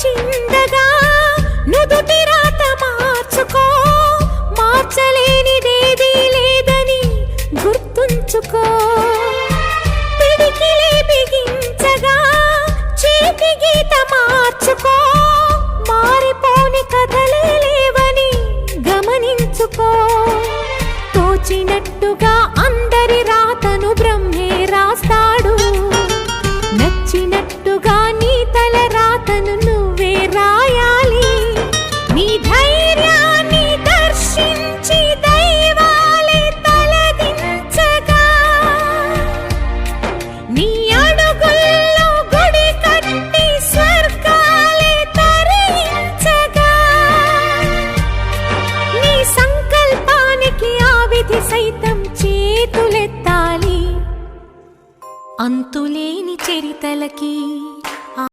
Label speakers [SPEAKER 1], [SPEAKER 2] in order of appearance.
[SPEAKER 1] చిందగా నుదుటి రాత మార్చుకో. మార్చలేనిదేదీ లేదని గుర్తుంచుకో. పిడికిలే బిగించగా చీటి మార్చుకో. మారిపోని కథలే లేవని గమనించుకో. సన్నిధి సైతం చేతులెత్తాలి. అంతులేని చరితలకి